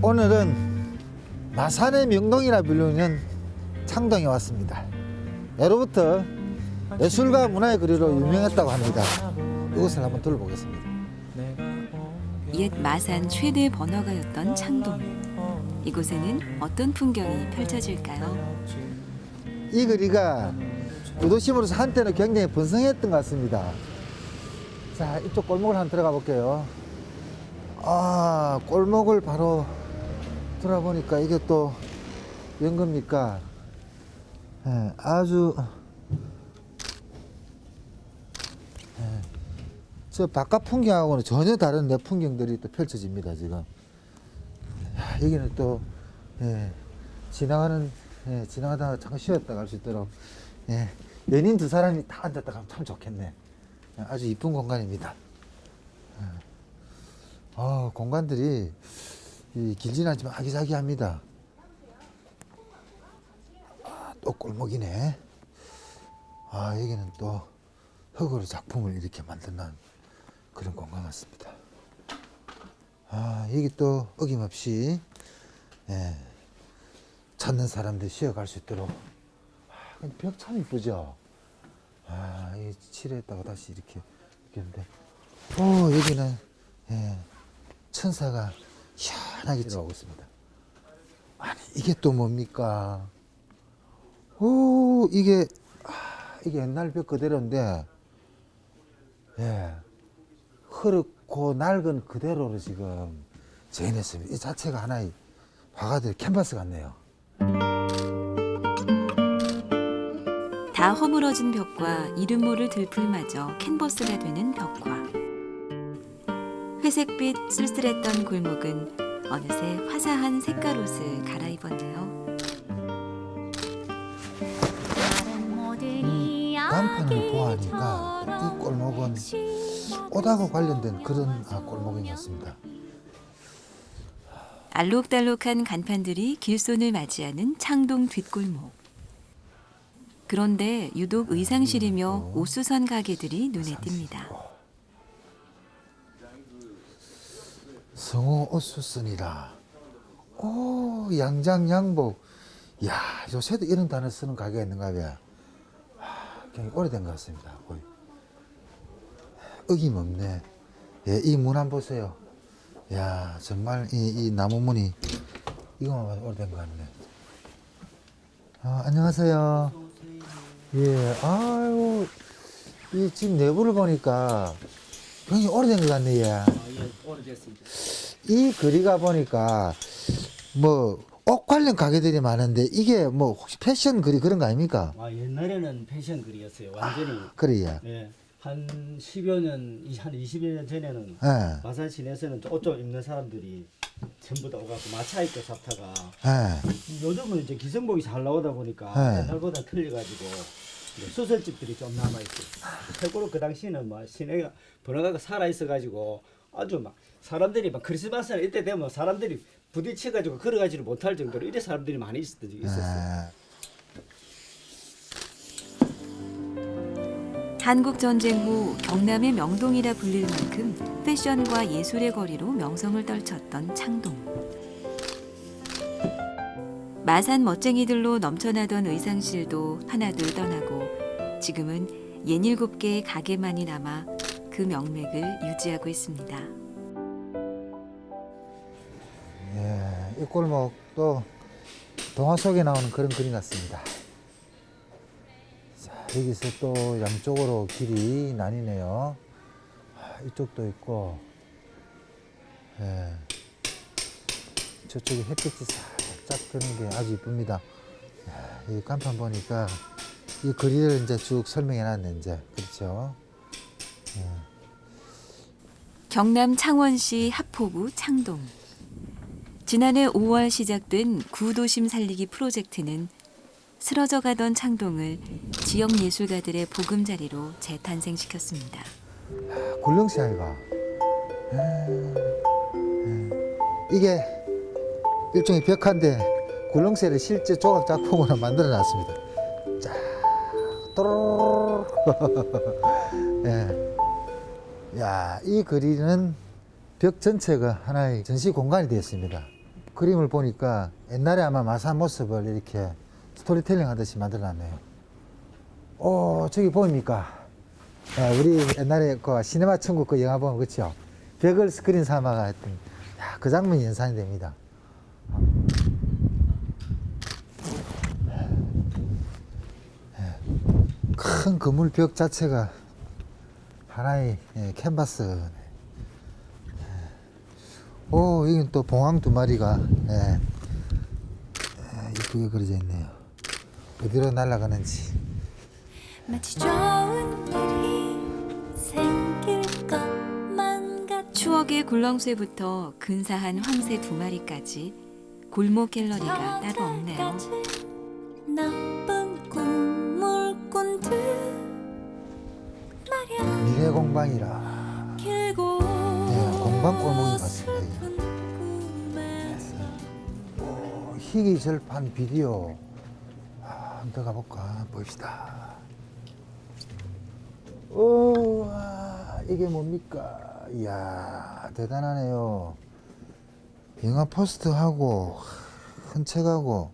오늘은 마산의 명동이라 불리는 창동에 왔습니다. 예로부터 예술과 문화의 거리로 유명했다고 합니다. 이곳을 한번 둘러보겠습니다. 옛 마산 최대 번화가였던 창동. 이곳에는 어떤 풍경이 펼쳐질까요? 이 거리가 구도심으로서 한때는 굉장히 번성했던 것 같습니다. 자, 이쪽 골목을 한번 들어가 볼게요. 아, 골목을 바로 돌아보니까 이게 또 연겁니까? 예, 아주 예, 저 바깥 풍경하고는 전혀 다른 내 풍경들이 또 펼쳐집니다 지금. 야, 여기는 또 예, 지나가는 예, 지나가다가 잠깐 쉬었다 갈 수 있도록 예, 연인 두 사람이 다 앉았다 가면 참 좋겠네. 예, 아주 이쁜 공간입니다. 예. 어, 공간들이 이 길진 않지만 아기자기합니다. 아, 또 골목이네. 아, 여기는 또 흙으로 작품을 이렇게 만드는 그런 공간 같습니다. 아, 여기 또 어김없이 예, 찾는 사람들 쉬어갈 수 있도록 아, 벽 참 이쁘죠? 아, 이 칠했다가 다시 이렇게 했는데 오, 여기는 예, 천사가 희 한하게 들어오고 있습니다. 아니, 이게 또 뭡니까? 오, 이게, 아, 이게 옛날 벽 그대로인데, 예, 흐르고 낡은 그대로로 지금 재현했습니다. 이 자체가 하나의 화가들 캔버스 같네요. 다 허물어진 벽과 이름 모를 들풀마저 캔버스가 되는 벽화. 회색빛 쓸쓸했던 골목은 어느새 화사한 색깔 옷을 갈아입었네요. 간판을 보아하니까 이 골목은 꽃하고 관련된 그런 아, 골목인 것 같습니다. 알록달록한 간판들이 길손을 맞이하는 창동 뒷골목. 그런데 유독 의상실이며 옷수선 가게들이 눈에 띕니다. 성호 옷수선이라. 오, 양장 양복. 야, 요새도 이런 단어 쓰는 가게가 있는가 봐요. 아, 굉장히 오래된 것 같습니다. 거의. 어김없네. 예, 이 문 한번 보세요. 야, 정말 이, 이 나무 문이 이거만 봐도 오래된 것 같네. 아, 안녕하세요. 예, 아유, 이 집 내부를 보니까 굉장히 오래된 것 같네, 예. 아, 예, 오래됐습니다. 이 거리가 보니까 뭐 옷 관련 가게들이 많은데 이게 뭐 혹시 패션 거리 그런 거 아닙니까? 아, 옛날에는 패션 글이었어요. 완전히. 그래요. 예. 한 10여 년, 이- 한 20여 년 전에는 예. 마산 시내에서는 옷 좀 입는 사람들이 전부 다 오가고 마차 입고 샀다가 예. 요즘은 이제 기성복이 잘 나오다 보니까 네. 옛날보다 틀려가지고 수설집들이 좀 남아있어요. 최고로 그 당시에는 막 시내가 번화가가 살아있어가지고 아주 막 사람들이 막 크리스마스나 이때 되면 사람들이 부딪혀가지고 걸어가지를 못할 정도로 이래 사람들이 많이 있었, 있었어요. 예. 한국 전쟁 후 경남의 명동이라 불릴 만큼 패션과 예술의 거리로 명성을 떨쳤던 창동. 마산 멋쟁이들로 넘쳐나던 의상실도 하나둘 떠나고 지금은 예닐곱 개의 가게만이 남아 그 명맥을 유지하고 있습니다. 예. 이 골목도 동화 속에 나오는 그런 그림 같습니다. 자, 여기서 또 양쪽으로 길이 나뉘네요. 아, 이쪽도 있고, 예. 저쪽에 햇빛이 살 짝 드는 게 아주 이쁩니다. 야, 이 간판 보니까 이 거리를 이제 쭉 설명해 놨네, 이제. 그렇죠. 경남 창원시 하포구 창동. 지난해 5월 시작된 구도심 살리기 프로젝트는 쓰러져 가던 창동을 지역 예술가들의 보금자리로 재탄생시켰습니다. 굴렁쇠 아이가. 예, 예. 이게 일종의 벽화인데 굴렁쇠를 실제 조각 작품으로 만들어 놨습니다. 자, 또로로로. 예. 야, 이 거리는 벽 전체가 하나의 전시 공간이 되었습니다. 그림을 보니까 옛날에 아마 마산 모습을 이렇게 스토리텔링 하듯이 만들어 놨네요. 오, 저기 보입니까? 예, 우리 옛날에 그 시네마 천국 그 영화 보면 그렇죠? 벽을 스크린 삼아가 했던 야, 그 장면이 연상이 됩니다. 예, 큰 건물 벽 자체가 하나의 예, 캔버스. 오, 여긴 또 봉황 두 마리가 예, 예, 이쁘게 그려져 있네요. 어디로 날아가는지. 마치 좋은 일이 생길 것만 같아 추억의 굴렁쇠부터 근사한 황새 두 마리까지 골목 갤러리가 따로 없네요. 미래 공방이라. 네, 공방 골목인 것. 슬픈 꿈에서 오, 희귀 절판 비디오. 아, 한번 들어가 볼까? 봅시다. 오, 와, 이게 뭡니까? 이야, 대단하네요. 영화 포스터하고, 큰 책하고,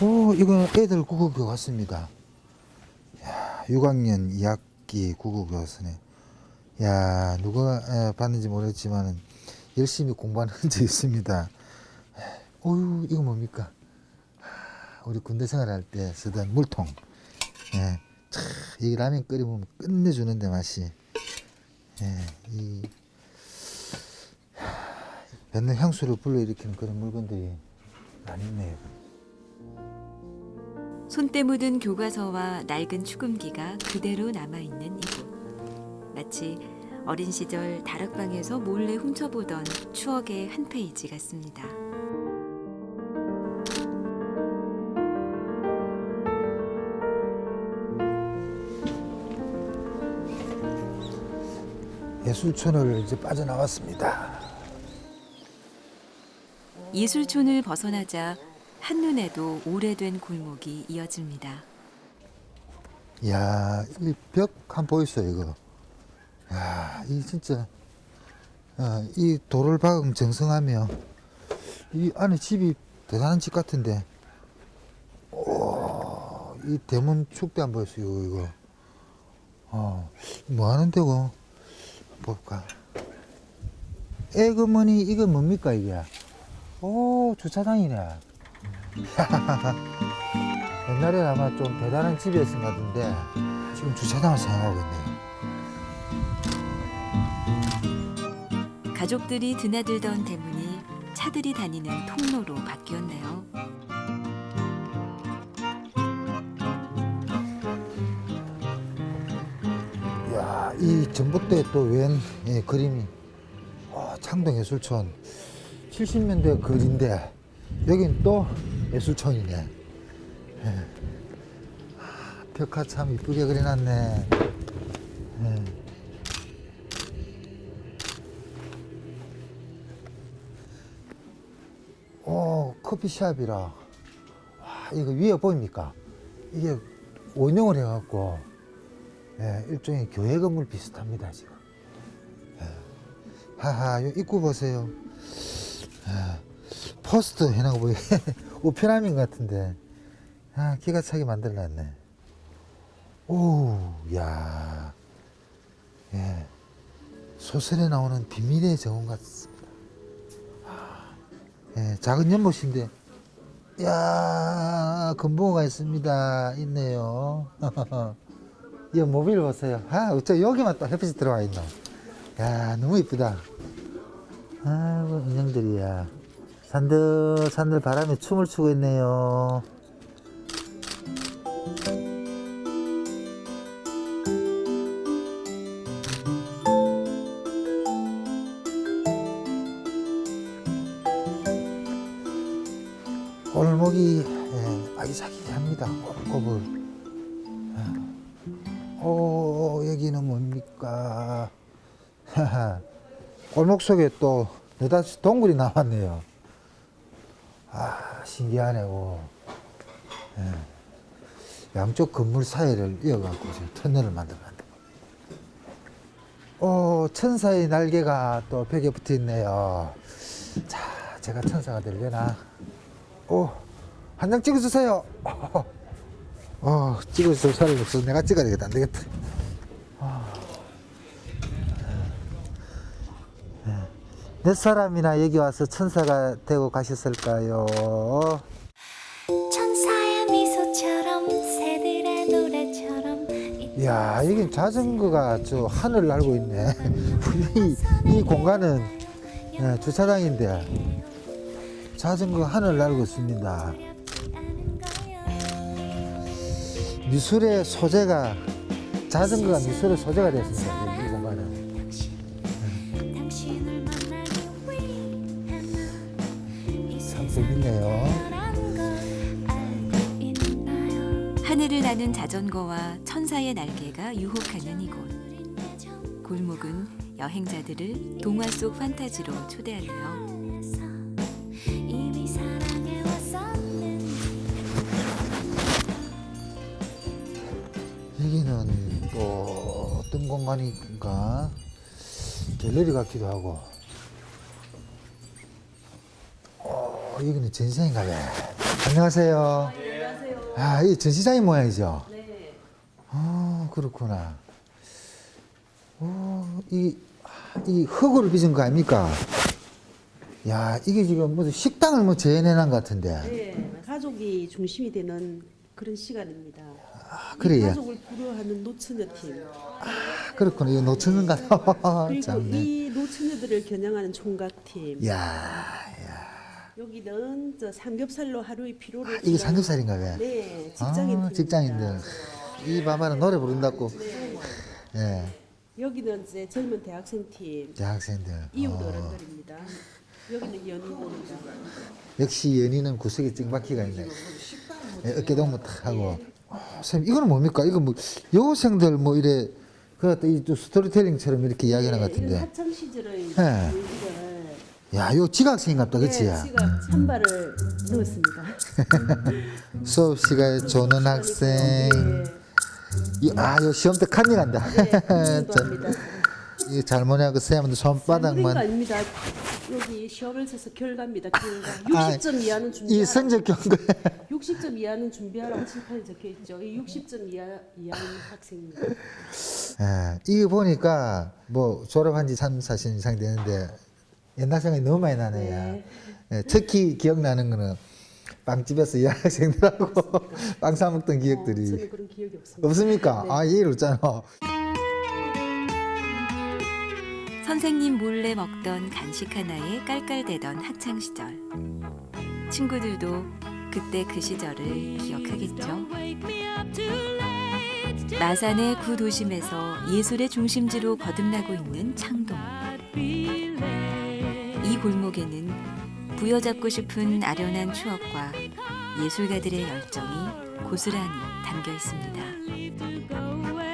오, 이건 애들 국어교 같습니다. 야, 6학년 2학 기 국어교과서네. 야, 누가 에, 봤는지 모르겠지만은, 열심히 공부하는 흔적이 있습니다. 어유 이거 뭡니까? 하, 우리 군대 생활할 때 쓰던 물통. 예. 차, 이 라면 끓이면 끝내주는데 맛이. 예. 이 하, 뱉는 향수를 불러일으키는 그런 물건들이 많이 있네요. 손때 묻은 교과서와 낡은 축음기가 그대로 남아 있는 이곳. 마치 어린 시절 다락방에서 몰래 훔쳐보던 추억의 한 페이지 같습니다. 예술촌을 이제 빠져나왔습니다. 예술촌을 벗어나자 한눈에도 오래된 골목이 이어집니다. 야, 이 벽한번 보이세요, 이거. 야, 이 진짜, 어, 이 돌을 박음 정성하며, 이 안에 집이 대단한 집 같은데, 오, 이 대문 축대 한번 보였어요, 이거. 어, 뭐 하는 데고? 볼까? 에그머니, 이거 뭡니까, 이게? 오, 주차장이네. 옛날에 아마 좀 대단한 집이었을 것 같은데 지금 주차장을 사용하고 있네요. 가족들이 드나들던 대문이 차들이 다니는 통로로 바뀌었네요. 이야, 이 전봇대 또웬 예, 그림이 와, 창동예술촌 70년대 글인데 여긴 또 예술촌이네. 예. 아, 벽화 참 이쁘게 그려놨네. 예. 오, 커피숍이라. 와, 이거 위에 보입니까? 이게 원형을 해갖고, 예, 일종의 교회 건물 비슷합니다, 지금. 예. 하하, 요 입구 보세요. 예, 포스터 해놓고 보이 우편함인 것 같은데. 아, 기가 차게 만들어놨네. 오, 야. 예. 소설에 나오는 비밀의 정원 같습니다. 예, 작은 연못인데, 야 금붕어가 있습니다. 있네요. 이 모빌 보세요. 아, 어째 여기만 또 햇빛이 들어와 있노. 야, 너무 이쁘다. 아이고, 인형들이야. 산들, 산들 바람에 춤을 추고 있네요. 골목이 예, 아기자기합니다. 꼬불꼬불. 예. 오, 여기는 뭡니까? 골목 속에 또 느닷없이 동굴이 나왔네요. 아, 신기하네요. 예. 양쪽 건물 사이를 이어갖고 지금 터널을 만들었는데. 오, 천사의 날개가 또 벽에 붙어 있네요. 자, 제가 천사가 되려나? 오, 한 장 찍어주세요. 어, 찍어줄 사람이 없어서 내가 찍어야 되겠다. 안 되겠다. 몇 사람이나 여기 와서 천사가 되고 가셨을까요? 천사의 미소처럼 새들의 노래처럼 이야, 여긴 자전거가 저 하늘을 날고 있네. 이, 이 공간은 예, 주차장인데 자전거 하늘을 날고 있습니다. 미술의 소재가 자전거가 미술의 소재가 됐습니다. 자전거와 천사의 날개가 유혹하는 이곳. 골목은 여행자들을 동화 속 판타지로 초대하네요. 여기는 또 어떤 공간인가? 갤러리 같기도 하고. 어, 여기는 전시장인가 봐. 안녕하세요. 안녕하세요. 아 이게 전시장인 모양이죠? 네 어, 그렇구나 어, 이, 이 흙으로 빚은 거 아닙니까 야 이게 지금 무슨 식당을 뭐 재현해놓은 것 같은데 네, 가족이 중심이 되는 그런 시간입니다. 아, 이 그래요 가족을 부러워하는 노처녀 팀 그렇구나 이거 놓치는 가 그리고 참네 이 노처녀들을 겨냥하는 총각 팀. 야 여기는 저 삼겹살로 하루의 피로를 아, 이게 삼겹살인가 봐. 네, 직장인 아, 팀. 직장인들. 이 밤에는 노래 부른다고. 예, 여기는 이제 젊은 대학생 팀. 대학생들. 이웃 어, 어른들입니다. 여기는 연인들입니다. 역시 연인은 구석에 찡박기가 있네. 예, 어깨동무 탁 하고. 어, 선생님, 이거는 뭡니까? 이거 뭐, 여고생들 뭐 이래, 이또 스토리텔링처럼 이렇게 이야기하는 것 네, 이런 같은데. 학창 시절의 네. 얘기를 야, 요 지각생 같다, 그치? 네, 지가 찬바를 넣었습니다. 수업 시간에 조는 학생. 네, 이, 아, 요 시험 때 간이 간다. 네. 이 잘못하고 쌤한테 손바닥만. 아닙니다. 여기 시험을 쳐서 결과입니다. 결과. 아, 60점 이하는 이 준비하라. 성적 경고에. 60점 이하는 준비하라고 칠판에 적혀 있죠. 이 60점 이하 이하는 학생입니다. 예, 이거 보니까 뭐 졸업한 지 3, 4년 이상 되는데 옛날 생각이 너무 많이 나네요. 네. 예, 특히 기억나는 거는 빵집에서 여학생들하고 빵 사 먹던 어, 기억들이 저는 그런 기억이 없습니다. 없습니까? 네. 아, 예를 없잖아. 선생님 몰래 먹던 간식 하나에 깔깔대던 학창 시절. 친구들도 그때 그 시절을 기억하겠죠. 마산의 구도심에서 예술의 중심지로 거듭나고 있는 창동. 이 골목에는 부여잡고 싶은 아련한 추억과 예술가들의 열정이 고스란히 담겨 있습니다.